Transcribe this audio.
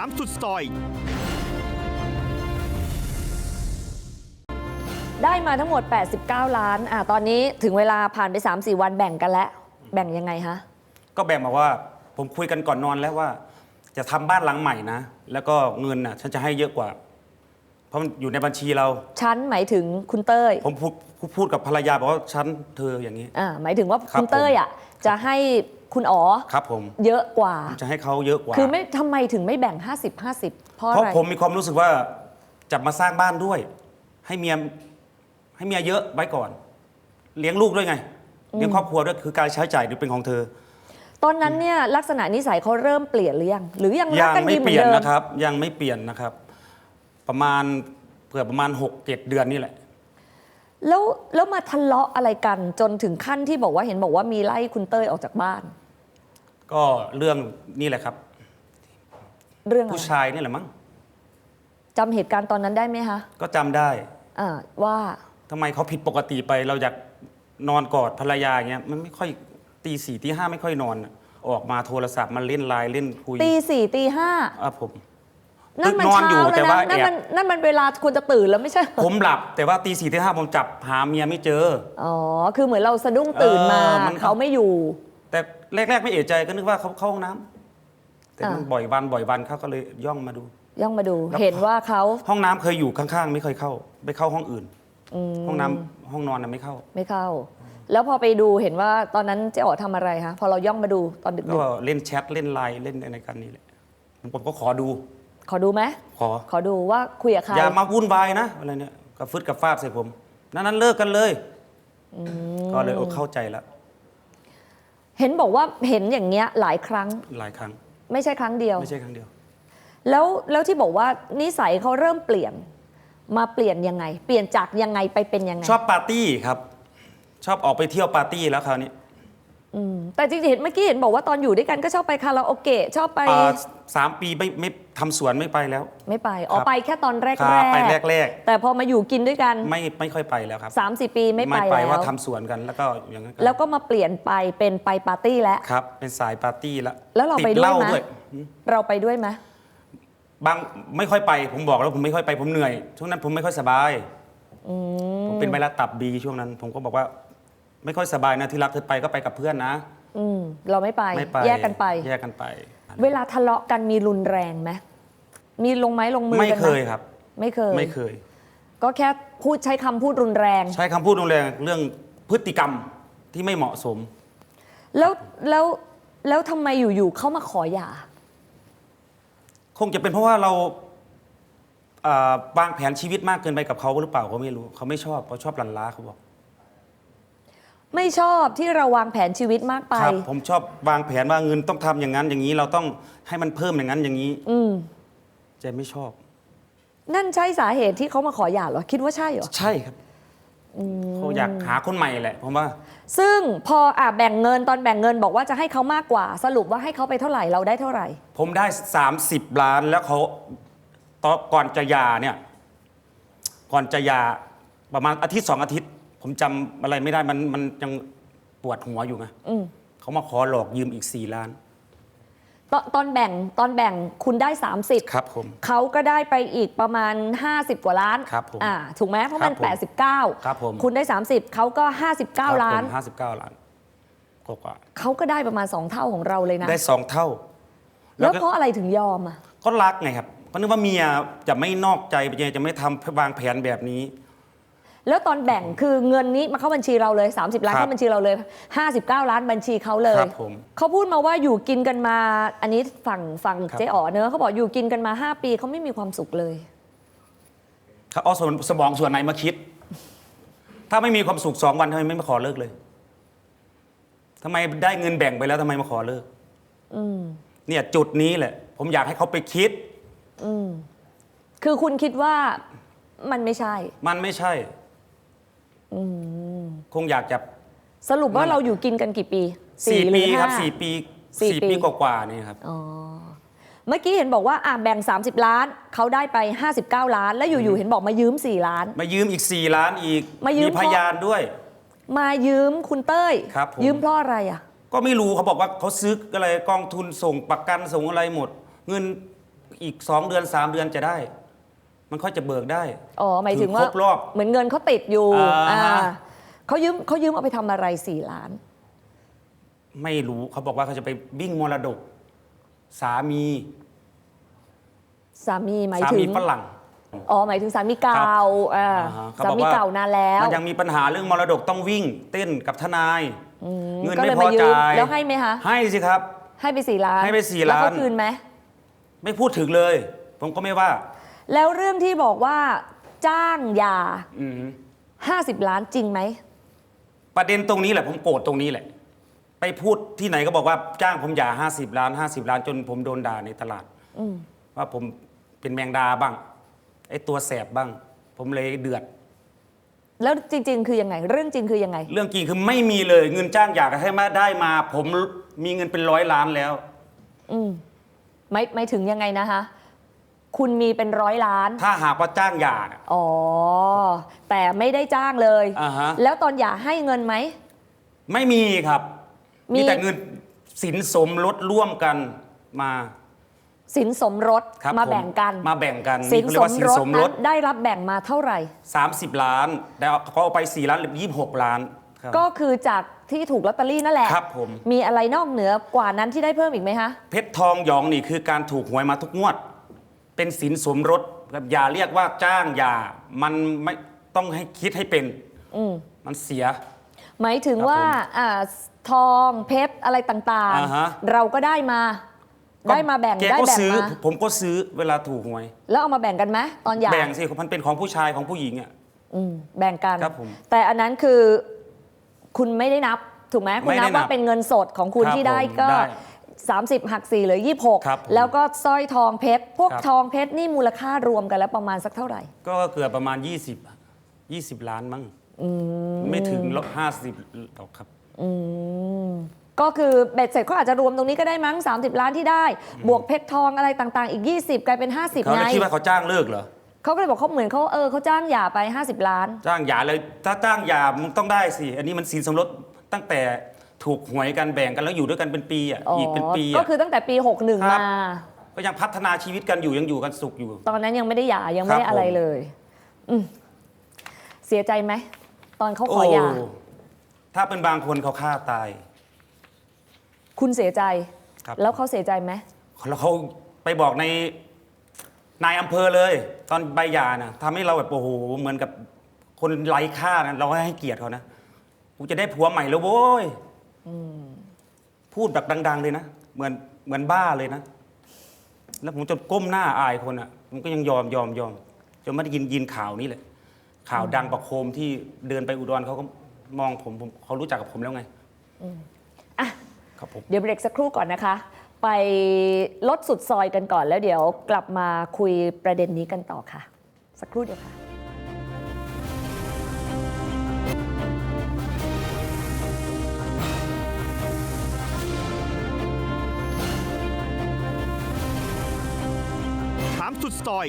3สุดซอย ได้มาทั้งหมด 89 ล้านอะตอนนี้ถึงเวลาผ่านไป 3-4 วันแบ่งกันแล้ว แบ่งยังไงคะก็แบ่งมาว่าผมคุยกันก่อนนอนแล้วว่า จะทำบ้านหลังใหม่นะ แล้วก็เงินน่ะฉันจะให้เยอะกว่า เพราะมันอยู่ในบัญชีเราชั้นหมายถึงคุณเต้ยผมพูดพูดพูดกับภรรยาบอกว่าฉันเธออย่างนี้ อ่าหมายถึงว่าครับคุณเต้ยอะจะให้คุณอ๋อครับผมเยอะกว่าผมจะให้เขาเยอะกว่า คือไม่ทำไมถึงไม่แบ่ง 50 50 เพราะเพอะไรราะผมมีความรู้สึกว่าจะมาสร้างบ้านด้วย ให้เมียให้เมียเยอะไว้ก่อน เลี้ยงลูกด้วยไง เลี้ยงครอบครัวด้วยคือการใช้จ่ายเป็นของเธอตอนนั้นเนี่ยลักษณะนิสัยเขาเริ่มเปลี่ยนหรือยังหรือยังรัยักงกันไม่ดีเหเปมือนลี่ยนเดิมนะครับ ยังไม่เปลี่ยนนะครับ ประมาณเผื่อประมาณ6กเเดือนนี่แหละ แล้วแล้วมาทะเลาะอะไรกันจนถึงขั้นที่บอกว่าเห็นบอกว่ามีไล่คุณเต้ยออกจากบ้าน ก็เรื่องนี่แหละครับ เรื่องอะไรผู้ชายนี่แหละมั้งจำเหตุการณ์ตอนนั้นได้ไหมคะก็จำได้อ่าว่า ทำไมเขาผิดปกติไปเราอยากนอนกอดภรรยาอย่างเงี้ยมันไม่ค่อยตีสี่ตีห้าไม่ค่อยนอนอะออกมาโทรศัพท์มาเล่นไลน์เล่นคุยตีสี่ตีห้า อะผม นั่นมันนอนอยู่เช้าแต่แล้วว่านะนั่นแอบมันนั่นมันเวลาควรจะตื่นแล้วไม่ใช่เหรอผมหลับ แต่ว่าตีสี่ตีห้าผมจับหาเมียไม่เจอ อ๋อ คือเหมือนเราสะดุ้งตื่นมาเออมัน เขาไม่อยู่ แต่แรก ๆ ไม่เอะใจก็นึกว่าเขาเข้าห้องน้ำแต่มันอ่า บ่อยวันบ่อยวันเขาก็เลยย่องมาดู ย่องมาดูแล้ว เห็นว่าเขาห้องน้ำเคยอยู่ข้างๆ ไม่เคยเข้า ไปเข้าห้องอื่นอืมห้องน้ำห้องนอนน่ะไม่เข้า ไม่เข้า แล้วพอไปดูเห็นว่าตอนนั้นเจ๊อ๋อทำอะไรคะพอเราย่องมาดูตอนดึกก็เล่นแชทเล่นไลน์เล่นอะไรกันนี่แหละผมก็ขอดูๆ ขอดูไหมขอ ขอดูว่าคุยกับใครอย่ามาวุ่นวายนะอะไรเนี่ยกับฟึดกับฟาดใส่ผม นั้นนั้นเลิกกันเลยก็เลยเออเข้าใจแล้วเห็นบอกว่าเห็นอย่างเงี้ยหลายครั้ง หลายครั้ง ไม่ใช่ครั้งเดียว ไม่ใช่ครั้งเดียว แล้วแล้วที่บอกว่านิสัยเขาเริ่มเปลี่ยน มาเปลี่ยนยังไง เปลี่ยนจากยังไงไปเป็นยังไงชอบปาร์ตี้ครับ ชอบออกไปเที่ยวปาร์ตี้แล้วคราวนี้ อืมแต่จริงๆเห็นเมื่อกี้เห็นบอกว่าตอนอยู่ด้วยกันก็ชอบไปคาราโอเกะชอบไปอ่าสามปีไม่ไม่ทำสวนไม่ไปแล้ว ไม่ไปอ๋อครับไปแค่ตอนแรกครับไปแรก แต่พอมาอยู่กินด้วยกันๆไม่ไม่ค่อยไปแล้วครับ3 4ปีไม่ไปไปแล้วว่าทำสวนกันแล้วก็อย่างนั้นนแล้วก็มาเปลี่ยนไปเป็นไปปาร์ตี้แล้ว ครับ เป็นสายปาร์ตี้แล้วแล้วเราไปติด้วยเหล้าไหม ด้วยเราไปด้วยไหมบางไม่ค่อยไป ผมบอกแล้วผมไม่ค่อยไปผมเหนื่อยช่วงนั้นผมไม่ค่อยสบายผมเป็นไวรัสตับบีช่วงนั้น ผมก็บอกว่า ไม่ค่อยสบายนะที่รักเธอไปก็ไปกับเพื่อนนะ อืมเราไม่ไป ไม่ไปแยกกันไป แยกกันไป เวลาทะเลาะกันมีรุนแรงไหมมีลงไม้ลงมือไม่กันไหเคมยครับ ไม่เคย ไม่เคย ก็แค่พูดใช้คำพูดรุนแรง ใช้คำพูดรุนแรงเรื่องพฤติกรรมที่ไม่เหมาะสม แล้วแล้วแล้วทำไมอยู่ๆเขามาขอหย่า คงจะเป็นเพราะว่าเราอ่าวางแผนชีวิตมากเกินไปกับเขาหรือเปล่าก็ไม่รู้เขาไม่ชอบเขาชอบลันล้าเขาบอก ไม่ชอบที่เราวางแผนชีวิตมากไป ครับผมชอบวางแผนว่าเงินต้องทำอย่างนั้นอย่างนี้เราต้องให้มันเพิ่มอย่างนั้นอย่างนี้อืมเจไม่ชอบ นั่นใช่สาเหตุที่เขามาขอหย่าเหรอ คิดว่าใช่เหรอ ใช่ครับเขาอยากหาคนใหม่แหละผมว่า ซึ่งพออะแบ่งเงินตอนแบ่งเงินบอกว่าจะให้เขามากกว่า สรุปว่าให้เขาไปเท่าไหร่เราได้เท่าไหร่ ผมได้ 30 ล้านแล้วเขาตอนก่อนจะหยาเนี่ย ก่อนจะหยาประมาณอาทิตย์สองอาทิตย์ ผมจำอะไรไม่ได้มันมันยังปวดหัวอยู่ไงอืมเขามาขอหลอกยืมอีก 4 ล้านตตอนแบ่งตอนแบ่งคุณได้ 30 ครับผม เขาก็ได้ไปอีกประมาณ 50 กว่าล้านครับผมอ่าถูกไหมเพราะมัน ครับผม89ครับผมคุณได้ 30 เขาก็ 59 ล้าน ห้าสิบเก้าล้านกว่าเขาก็ได้ประมาณ 2 เท่าของเราเลยนะๆได้สองเท่า แล้วก็ เพราะอะไรถึงยอมอะ ก็รักไงครับก็นึกว่าเมียจะไม่นอกใจจะไม่ทำวางแผนแบบนี้ แล้วตอนแบ่งคือเงินนี้มาเข้าบัญชีเราเลย 30 ล้านครับเข้าบัญชีเราเลย 59 ล้านบัญชีเขาเลยครับผมเขาพูดมาว่าอยู่กินกันมาอันนี้ฝั่งฝั่งครับ เจ๊อ๋อเนอะเขาบอกอยู่กินกันมา 5 ปีเขาไม่มีความสุขเลย เขาเอาส่วนสมองส่วนไหนมาคิด ถ้าไม่มีความสุขสองวันทำไมไม่มาขอเลิกเลยทำไมได้เงินแบ่งไปแล้วทำไมมาขอเลิกอืมเนี่ยจุดนี้แหละ ผมอยากให้เขาไปคิดอืมคือคุณคิดว่ามันไม่ใช่ มันไม่ใช่ อืมคงอยากจะ สรุปว่านั่นเราอยู่กินกันกี่ปีสี่หปีอครับห้าสี่ปีสี่สี่ปี ปีกว่าๆนี่ครับ อ๋อ เมื่อกี้เห็นบอกว่าอะแบ่ง 30 ล้าน เขาได้ไป 59 ล้าน แล้วอยู่ ๆ เห็นบอกมายืม 4 ล้าน มายืมอีกสี่ล้านอีกมายืม พยานด้วย มายืมคุณเต้ย ครับผม ยืมเพราะอะไรอะ ก็ไม่รู้เขาบอกว่าเขาซื้ออะไรกองทุนส่งประกันส่งอะไรหมด เงินอีกสองเดือนสามเดือนจะได้ มันค่อยจะเบิกได้อ๋อหมายถึงว่าครบรอบ เหมือนเงินเขาติดอยู่อ่าฮะอ่าเขายืมเขายืมเอาไปทำอะไรสี่ล้าน ไม่รู้เขาบอกว่าเขาจะไปบิ้งมรดก สามี สามีหมายสาถึมีงฝรั่ง อ๋อหมายถึงสามีเก่าอ่าอ่าฮะเขาสาบอกมีว่า เก่านานแล้วมันยังมีปัญหาเรื่องมรดกต้องวิ่ง เต้นกับทนาย อืมเงินก็ไม่เลยพอมายืมจ่ายแล้วให้ไหมคะ ให้สิครับ ให้ไปสี่ล้านให้ไปสี่แล้วล้าน เขาคืนไหมไม่พูดถึงเลย ผมก็ไม่ว่า แล้วเรื่องที่บอกว่า จ้างยา อืม50 ล้านจริงไหม ประเด็นตรงนี้แหละผมโกรธตรงนี้แหละ ไปพูดที่ไหนก็บอกว่าจ้างผมหย่าห้าสิบล้านห้าสิบล้านจนผมโดนด่าในตลาดอืมว่าผมเป็นแมงดาบ้าง ไอ้ตัวแสบบ้าง ผมเลยเดือด แล้วจริง ๆ คือยังไง เรื่องจริงคือยังไง เรื่องจริงคือไม่มีเลยเงินจ้างหย่าก็ให้มาได้มา ผมมีเงินเป็นร้อยล้านแล้ว อืมไม่ไม่ถึงยังไงนะคะ คุณมีเป็นร้อยล้าน ถ้าหากว่าจ้างหย่าน่ะ อ๋อ แต่ไม่ได้จ้างเลย อ่าฮะ แล้วตอนหย่าให้เงินไหม ไม่มีครับ มี มีแต่เงินสินสมรสร่วมกันมาสินสมรสครับมาผแบ่งกันมาแบ่งกันสินเขาเรียกว่าสินสสมมรรสสนั้นได้รับแบ่งมาเท่าไหร่ 30 ล้านแต่เขาเอาไป 4 ล้านหรือ26 ล้านครับ ก็คือจากที่ถูกลอตเตอรี่นั่นแหละครับผมมีอะไรนอกเหนือกว่านั้นที่ได้เพิ่มอีกไหมคะ เพชรทองหยองนี่คือการถูกหวยมาทุกงวด เป็นสินสมรสครับอย่าเรียกว่าจ้างอย่ามันไม่ต้องให้คิดให้เป็น อืมมันเสีย หมายถึงครับว่าผมอ่าทองเพชรอะไรต่างอ่าฮะ ๆ เราก็ได้มา ได้มาแบ่งแกได้ก็แบ่งซื้อ มา ผมก็ซื้อเวลาถูกหวย แล้วเอามาแบ่งกันไหมตอนหย่าแบ่งสิมันเป็นของผู้ชายของผู้หญิงอะ อืมแบ่งกัน ครับผมแต่อันนั้นคือคุณไม่ได้นับถูกไหมคุณไม่ได้นับว่านับเป็นเงินสดของคุณครับที่ได้ผมก็ ได้ 30 หัก4เหลือ ครับผม 26 แล้วก็สร้อยทองเพชร พวกครับทองเพชรนี่มูลค่ารวมกันแล้วประมาณสักเท่าไหร่ ก็เกือบประมาณ 20อะ20 ล้านมั้งไม่ถึงลบห้าสิบหรอกครับอืมก็คือเบ็ดเสร็จเขาอาจจะรวมตรงนี้ก็ได้มั้ง 30 ล้านที่ได้ บวกเพชรทองอะไรต่างๆ อีก 20 กลายเป็น 50เขาไงเลยคิดว่าเขาจ้างเลิกเหรอ เขาก็เลยบอกเขาเหมือนเขาเออเขาจ้างหย่าไป 50 ล้าน จ้างหย่าเลยถ้าจ้างหย่ามึงต้องได้สิ อันนี้มันสินสมรสตั้งแต่ ถูกหวยกันแบ่งกันแล้วอยู่ด้วยกันเป็นปีอะอีกเป็นปีก็อะคือตั้งแต่ปีครั61บมา ก็ยังพัฒนาชีวิตกันอยู่ยังอยู่กันสุขอยู่ ตอนนั้นยังไม่ได้หย่ายังไม่ได้ครับอะไรผมเลยอืมเสียใจไหมตอนเขาขโอ้อหย่าถ้าเป็นบางคนเขาฆ่าตาย คุณเสียใจครับแล้วเขาเสียใจไหมแล้วเขาไปบอกในนายอำเภอเลย ตอนใบหย่านะทำให้เราแบบโอ้โหเหมือนกับคนไร้ค่านะเราให้เกียรติเขานะกูจะได้ผัวใหม่แล้วโว้ย พูดแบบดัง ๆ เลยนะ เหมือนเหมือนบ้าเลยนะ แล้วผมจะก้มหน้าอายคนอะผมก็ยังยอมยอมยอมจนไม่ได้ยินยินข่าวนี้เลยข่าวดังประโคมที่เดินไปอุดรเขาก็มองผมผมเขารู้จักกับผมแล้วไงอะครับผมเดี๋ยวเบรกสักครู่ก่อนนะคะ ไปลดสุดซอยกันก่อนแล้วเดี๋ยวกลับมาคุยประเด็นนี้กันต่อค่ะ สักครู่เดียวค่ะ สุดซอย